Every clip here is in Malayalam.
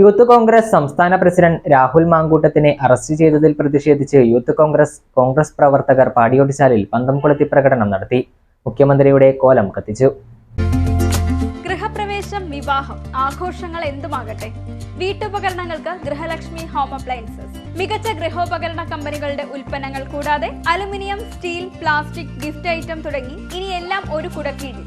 യൂത്ത് കോൺഗ്രസ് സംസ്ഥാന പ്രസിഡന്റ് രാഹുൽ മാങ്കൂട്ടത്തിനെ അറസ്റ്റ് ചെയ്തതിൽ പ്രതിഷേധിച്ച് യൂത്ത് കോൺഗ്രസ് കോൺഗ്രസ് പ്രവർത്തകർ പാടിയോട്ടിച്ചാലിൽ പന്തംകുളത്തി പ്രകടനം നടത്തി. മുഖ്യമന്ത്രിയുടെ കോലം കത്തിച്ചു. ഗൃഹപ്രവേശം വിവാഹം ആഘോഷങ്ങൾ എന്തുമാകട്ടെ? വീട്ടുപകരണങ്ങൾക്ക് ഗൃഹലക്ഷ്മി ഹോം അപ്ലയൻസസ്. മികച്ച ഗൃഹോപകരണ കമ്പനികളുടെ ഉൽപ്പന്നങ്ങൾ കൂടാതെ aluminium steel plastic gift item തുടങ്ങി ഇനിയെല്ലാം ഒരു കുടക്കീഴിൽ.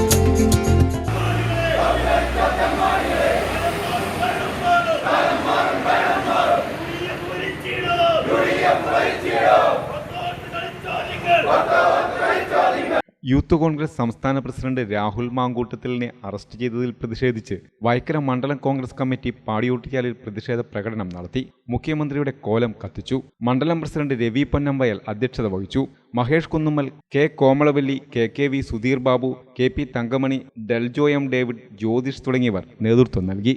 Youth Congress സംസ്ഥാന പ്രസിഡന്റ് രാഹുൽ മാങ്കൂട്ടത്തിലിനെ അറസ്റ്റ് ചെയ്തതിൽ പ്രതിഷേധിച്ച് വൈക്കര മണ്ഡലം കോൺഗ്രസ് കമ്മിറ്റി പാടിയോട്ടിക്കാലിൽ പ്രതിഷേധ പ്രകടനം നടത്തി. മുഖ്യമന്ത്രിയുടെ കോലം കത്തിച്ചു. മണ്ഡലം പ്രസിഡന്റ് രവി പൊന്നമ്പയൽ അധ്യക്ഷത വഹിച്ചു. Mahesh Kunnummal K Komalavalli K K V Sudheer Babu K P Thankamani Deljo M David Jyothish തുടങ്ങിയവർ നേതൃത്വം നൽകി.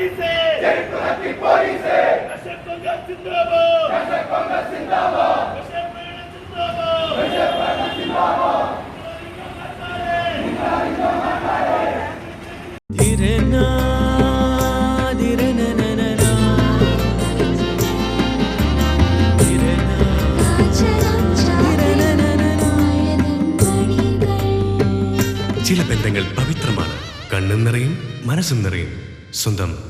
പോലീസേ. ചില ബന്ധങ്ങൾ പവിത്രമാണ്. കണ്ണും നിറയും മനസ്സും നിറയും. സ്വന്തം